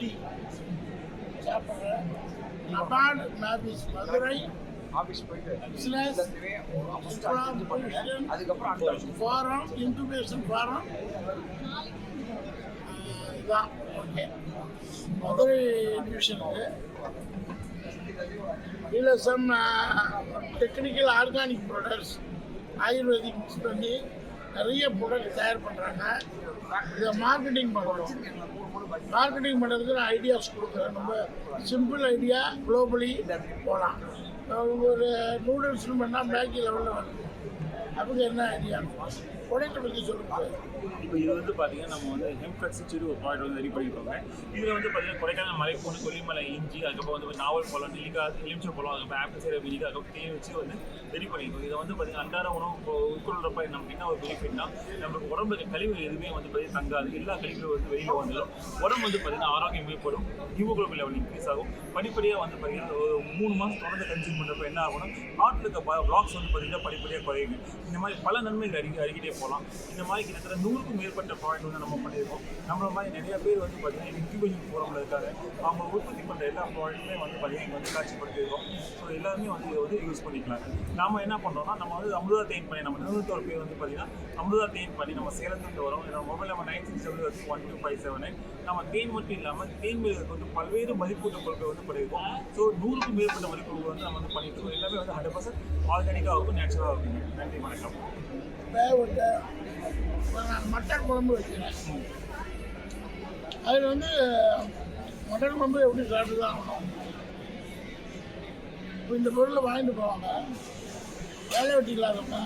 Tea சாப்பிட்றேன் அபார்ட் மேபிஸ் மதுரை. ஆஃபீஸ் போயிட்டு பிஸ்னஸ் அதுக்கப்புறம் ஃபாரம் இன்குபேஷன் ஃபாரம் இதான். Okay Madurai டிவிஷனுக்கு some technical organic products ayurvedic mix பண்ணி நிறைய ப்ராடக்ட் தயார் பண்ணுறாங்க இதை மார்க்கெட்டிங் பண்ணுறோம் மார்க்கெட்டிங் பண்ணுறதுக்கு நான் ஐடியாஸ் கொடுக்குறேன். ரொம்ப சிம்பிள் ஐடியா குளோபலி போகலாம் ஒரு நூடுல்ஸ் பண்ணால் மேகி லெவலில் வருது அப்படி என்ன ஐடியா ப்ராடக்ட்டை பற்றி சொல்லுங்கள் இப்போ இது வந்து பார்த்தீங்கன்னா நம்ம வந்து ஹெம்ஃபெக்ஸ் சொல்லி ஒரு ப்ராடக்ட் வந்து ரெடி பண்ணியிருக்கோங்க. இதில் வந்து பார்த்தீங்கன்னா கொடைக்கானல் மலைப்பூண்டு கொல்லிமலை இஞ்சி அதுக்கப்புறம் வந்து நாவல் பழம் நெல்லிக்காய் எலுமிச்சை பழம் அதுக்கப்புறம் ஆப்பிள் சைடர் வினிகா அதுக்கப்புறம் தேன் வச்சு வந்து ரெடி பண்ணியிருக்கோம். இதை வந்து பார்த்தீங்கன்னா அன்றாட உணவு இப்போ உட்கொள்றப்ப நமக்கு என்ன ஒரு பெனிஃபிட்னா நம்மளுக்கு உடம்புல கழிவுகள் எதுவுமே வந்து பார்த்தீங்கன்னா தங்காது. எல்லா கழிவுகளும் வந்து வெளியில் வந்துடும் உடம்பு வந்து பார்த்தீங்கன்னா ஆரோக்கியம் மேம்படும் ஹீமோகுளோபின் லெவல் இன்க்ரீஸ் ஆகும். படிப்படியாக வந்து பார்த்தீங்கன்னா ஒரு மூணு மாதம் தொடர்ந்து கன்சியூம் பண்ணுறப்ப என்ன ஆகணும் ஹார்ட்டில் இருக்க பிளாக்ஸ் வந்து பார்த்தீங்கன்னா படிப்படியாக குறையுங்க. இந்த மாதிரி பல நன்மைகள் அறிக்கை அறிக்கிட்டே போகலாம். இந்த மாதிரி கிட்டத்தட்ட நூறுக்கும் மேற்பட்ட ப்ராடக்ட் வந்து நம்ம பண்ணியிருக்கோம். நம்மள மாதிரி நிறைய பேர் வந்து பார்த்தீங்கன்னா இன்க்யூபேஷன் ஃபோரமில் இருக்காங்க. அவங்க உற்பத்தி பண்ணுற எல்லா ப்ராடக்ட்டுமே வந்து பார்த்தீங்கன்னா இங்கே வந்து காட்சிப்படுத்தியிருக்கோம். ஸோ எல்லாருமே வந்து இதை வந்து யூஸ் பண்ணிக்கலாம் நம்ம என்ன பண்ணுறோம்னா நம்ம வந்து அமுதா தேன் பண்ணி நம்ம நிறுவனத்தோட பேர் வந்து பார்த்தீங்கன்னா அமுதா தேன் பண்ணி. நம்ம சேலத்துக்கு வரோம். நம்ம மொபைல் நம்ம நைன் சிக்ஸ் செவன் வந்து one two five seven nine நம்ம தேன் மட்டும் இல்லாமல் தேன் மேல் வந்து பல்வேறு மதிப்பூட்ட பொருட்கள் வந்து பண்ணியிருக்கோம். ஸோ நூறுக்கும் மேற்பட்ட மதிப்பொருட்கள் வந்து நம்ம வந்து பண்ணிட்டு இருக்கோம். எல்லாமே வந்து ஹண்ட்ரட் பர்சன்ட் ஆர்கானிக்காக இருக்கும் நேச்சுரலாக இருக்கும் நன்றி வணக்கம். நான் மட்டன் குழம்பு வைக்கிறேன் அதில் வந்து மட்டன் குழம்பு எப்படி சாப்பிட்டு தான் ஆகணும். இப்போ இந்த பொருளை வாங்கிட்டு போவாங்க. வேலை வெட்டி இல்லாதவங்க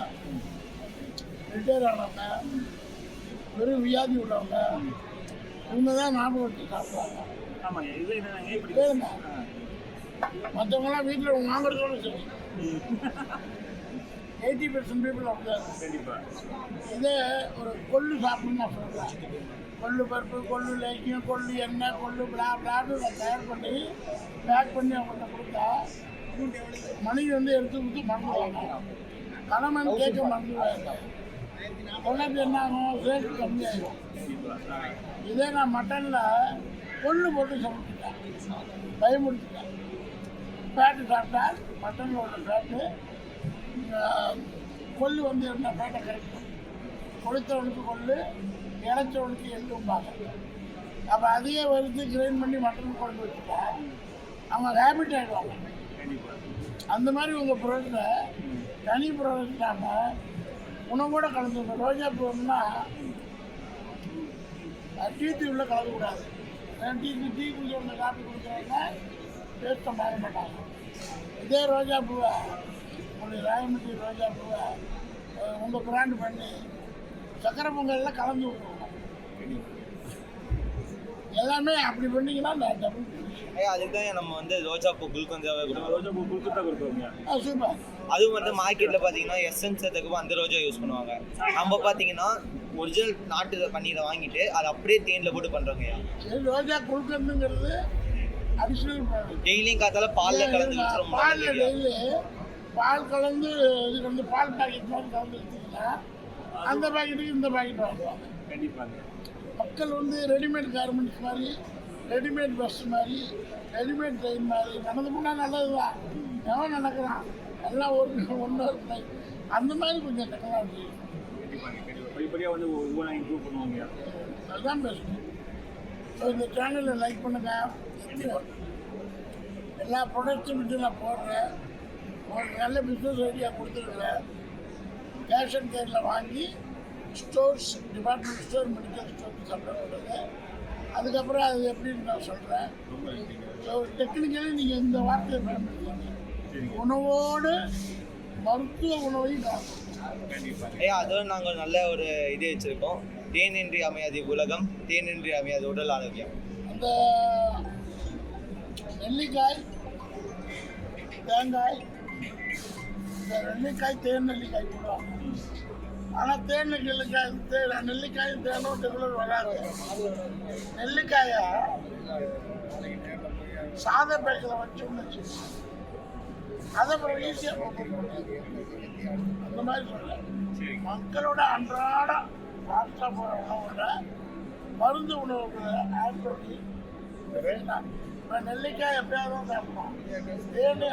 ரிட்டையர் ஆனவங்க வெறும் வியாதி உள்ளவங்க இவங்க தான் ஞாபகம் வச்சு சாப்பிடுவாங்க மற்றவங்களாம் வீட்டில் வாங்குறதோட சரி. எயிட்டி பர்சன்ட் பீப்புள் அப்படிதான் கண்டிப்பாக இதே ஒரு கொள்ளு சாப்பிடணும்னு நான் சொல்கிறேன் கொள்ளு பருப்பு கொள்ளு லேக்கியம் கொள்ளு எண்ணெய் கொள்ளு பிளா பிளான்னு அதை தயார் பண்ணி பேக் பண்ணி அவங்கள்ட்ட கொடுத்தா மணிக்கு வந்து எடுத்து கொடுத்து மறந்துடுவாங்க. கணவன் கேட்க மறந்துடுவாங்க கொள்ளைக்கு என்ன ஆகும்? ரேட்டு கம்மியாயிடும். இதே நான் மட்டனில் கொள்ளு போட்டு சமைச்சிட்டேன். பயமுடுத்திட்டேன் ஃபேட்டு சாப்பிட்டா மட்டனில் உள்ள ஃபேட்டு கொல்லு வந்து என்ன பேட்டை கிடைக்கும் கொளுத்தவனுக்கு கொள்ளு எள்ளும் பார்க்க அப்போ அதையே வறுத்து கிரைண்ட் பண்ணி மட்டன் கொண்டு வச்சுட்டா அவங்க ஹேபிட் ஆகிடுவாங்க அந்த மாதிரி உங்கள் ப்ராடக்ட்டை தனி ப்ராடக்ட் இல்லாமல் உணவோட கலந்துக்கணும். ரோஜா பூன்னா டீ தூளில் கலக்கக்கூடாது. ஏன்னா டீ டீ காப்பி குடிக்கிறவங்க டேஸ்ட்டை மாற மாட்டாங்க. இதே ரோஜா பூவை உங்களுடைய ராயமட்டி ரோஜா பூவை உங்கள் பிராண்ட் பண்ணி சக்கரை பொங்கலில் கலந்து விட்டுருவோம். எல்லாமே அப்படி பண்ணீங்கன்னா அதுக்கு நம்ம வந்து ரோஜா பூ குல்கந்தாவே கொடுக்குறோம் ரோஜா பூ சூப்பர். அதுவும் வந்து மார்க்கெட்டில் பார்த்தீங்கன்னா எசன்ஸ் அதுக்கு அந்த ரோஜா யூஸ் பண்ணுவாங்க. நம்ம பார்த்தீங்கன்னா ஒரிஜினல் நாட்டு பன்னீரை வாங்கிட்டு அதை அப்படியே தேனில் போட்டு பண்ணுறோங்க ரோஜா அடிஷ்னல் ப்ராடக்ட் டெய்லியும் காத்தால பாலில் கலந்து பாலில் டெய்லி பால் கலந்து இது வந்து பால் பாக்கெட் மாதிரி கலந்து வச்சிங்கன்னா அந்த பாக்கெட்டுக்கு இந்த பாக்கெட் வாங்குவாங்க. கண்டிப்பாங்க. மக்கள் வந்து ரெடிமேட் கார்மெண்ட்ஸ் மாதிரி ரெடிமேட் பஸ் மாதிரி ரெடிமேட் ட்ரெயின் மாதிரி நடந்து போனால் நல்லது தான் எவன் நடக்கிறான்? எல்லாம் ஒரு ஒன்று. அந்த மாதிரி கொஞ்சம் டெக்னாலஜி படிப்படியாக வந்து ஒவ்வொன்றா இம்ப்ரூவ் பண்ணுவாங்க அதுதான் பேசணும் ஸோ இந்த சேனலை லைக் பண்ணுங்க. எல்லா ப்ராடக்ட்ஸும் நான் போடுறேன். உங்களுக்கு நல்ல பிஸ்னஸ் ஐடியா கொடுத்துருக்குறேன் கேஷ் அண்ட் கேரில் வாங்கி ஸ்டோர்ஸ் டிபார்ட்மெண்ட் ஸ்டோர் மெடிக்கல் ஸ்டோருக்கு சப்ளை பண்ணுறது அதுக்கப்புறம் அது எப்படின்னு நான் சொல்கிறேன் டெக்னிக்கலி நீங்கள் இந்த வார்த்தையை பயன்படுத்தீங்க உணவோடு மருத்துவ உணவையும் ஐயா அதோட நாங்கள் நல்ல ஒரு இது வச்சுருக்கோம். தேனின்றி அமையாது உலகம் தேனின்றி அமையாது உடல் ஆரோக்கியம். அந்த நெல்லிக்காய் தேங்காய் இந்த நெல்லிக்காய் தேன் நெல்லிக்காய் போடுவாங்க ஆனால் தேன் நெல்லிக்காய் தே நெல்லிக்காய் தேனும் ரெகுலர் வராது. நெல்லிக்காயை சாத பேக்கில் வச்சோம்னு வச்சு அதை பிறகு ஈஸியாக அந்த மாதிரி சொல்ல மக்களோட அன்றாட ஃபாஸ்ட்டாக போகிற உணவோட மருந்து உணவுகளை ஆட் பண்ணி நெல்லிக்காய் எப்பயாவது தான் சாப்பிடுவோம். தேனி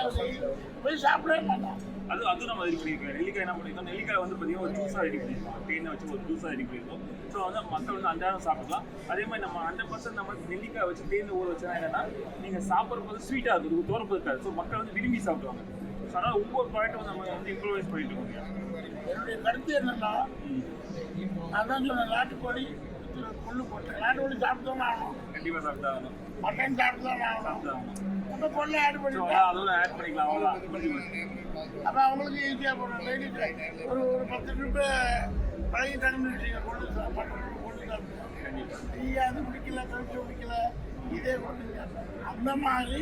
போய் சாப்பிடவே மாட்டோம். அது அது நம்ம ரெடி பண்ணியிருக்கோம். நெல்லிக்காய் என்ன பண்ணியிருக்கோம்? நெல்லிக்காய் வந்து பார்த்தீங்கன்னா ஒரு ஜூஸாக ரெடி பண்ணியிருக்கோம். தேனை வச்சு ஒரு ஜூஸாக ரெடி பண்ணியிருக்கோம். ஸோ வந்து மக்கள் வந்து அன்றாடம் சாப்பிடலாம். அதே மாதிரி நம்ம ஹண்ட்ரட் பர்சன்ட் நம்ம நெல்லிக்காய் வச்சு தேனில் ஊற வச்சா என்னன்னா நீங்கள் சாப்பிட்றது ஸ்வீட்டாக இருக்குது தோறப்பு இருக்காது. ஸோ மக்கள் வந்து விரும்பி சாப்பிடுவாங்க. ஸோ அதனால் ஒவ்வொரு ப்ராடக்ட்டும் நம்ம வந்து இம்ப்ரூவைஸ் பண்ணிட்டு இருக்கோம். என்னுடைய கருத்து என்னன்னா அதான் சொன்ன நாட்டுக்கோழி புல்லு போட்டு நாட்டுக்கோழி சாப்பிட்டு தான் ஆகணும் கண்டிப்பாக சாப்பிட்டாகணும் மட்டன் சாப்பிட்டு தான் ஆகணும் அப்போ கொள்ளை ஆட் பண்ணிட்டா அதோட ஆட் பண்ணிக்கலாம் அவ்வளோதான் அப்போ அவங்களுக்கு ஈஸியாக போடும் லேடிக்கு ஒரு ஒரு பத்து ரூபாய் பழகிட்டாங்கன்னு வச்சுக்க கொள்ளு சாப்பாடு கொள்ளு சாப்பிட்டு கண்டிப்பாக டீயாது பிடிக்கல கழிச்சு பிடிக்கல இதே கொண்டு அந்த மாதிரி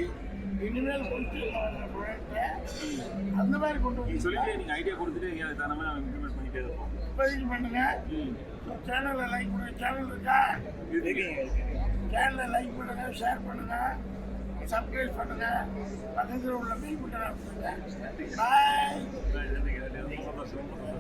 இனிமேல் கொண்டு அந்த மாதிரி கொண்டு வந்து சொல்லிட்டு நீங்கள் ஐடியா கொடுத்துட்டு நீங்கள் மாதிரி நம்ம இம்ப்ளிமெண்ட் பண்ணிட்டே இருப்போம். இப்போதைக்கு பண்ணுங்க. ம். சேனலை லைக் பண்ணுங்க சேனல் இருக்கா. சேனலை லைக் பண்ணுங்கள் ஷேர் பண்ணுங்கள் சப்ஸ்கிரைப் பண்ணுங்க. பக்கத்தில் உள்ள பெல் பட்டனை அழுத்துங்க. பாய்